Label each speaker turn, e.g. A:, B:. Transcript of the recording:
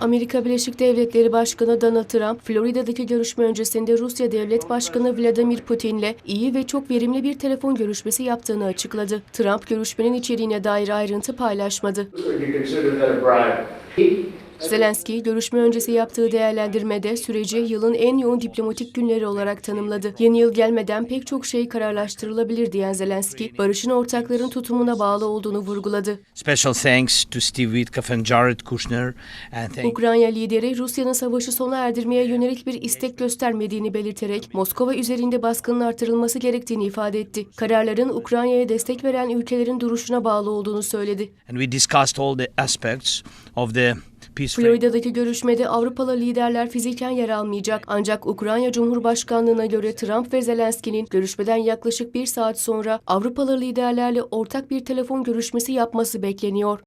A: Amerika Birleşik Devletleri Başkanı Donald Trump, Florida'daki görüşme öncesinde Rusya Devlet Başkanı Vladimir Putin'le iyi ve çok verimli bir telefon görüşmesi yaptığını açıkladı. Trump görüşmenin içeriğine dair ayrıntı paylaşmadı. Zelenski, görüşme öncesi yaptığı değerlendirmede süreci yılın en yoğun diplomatik günleri olarak tanımladı. Yeni yıl gelmeden pek çok şey kararlaştırılabilir diyen Zelenski, barışın ortakların tutumuna bağlı olduğunu vurguladı.
B: Special thanks to Steve Witkoff and Jared Kushner, and thank
A: Ukrayna lideri Rusya'nın savaşı sona erdirmeye yönelik bir istek göstermediğini belirterek Moskova üzerinde baskının artırılması gerektiğini ifade etti. Kararların Ukrayna'ya destek veren ülkelerin duruşuna bağlı olduğunu söyledi.
B: and we discussed all the aspects of the
A: Florida'daki görüşmede Avrupalı liderler fiziken yer almayacak. Ancak Ukrayna Cumhurbaşkanlığına göre Trump ve Zelenski'nin görüşmeden yaklaşık bir saat sonra Avrupalı liderlerle ortak bir telefon görüşmesi yapması bekleniyor.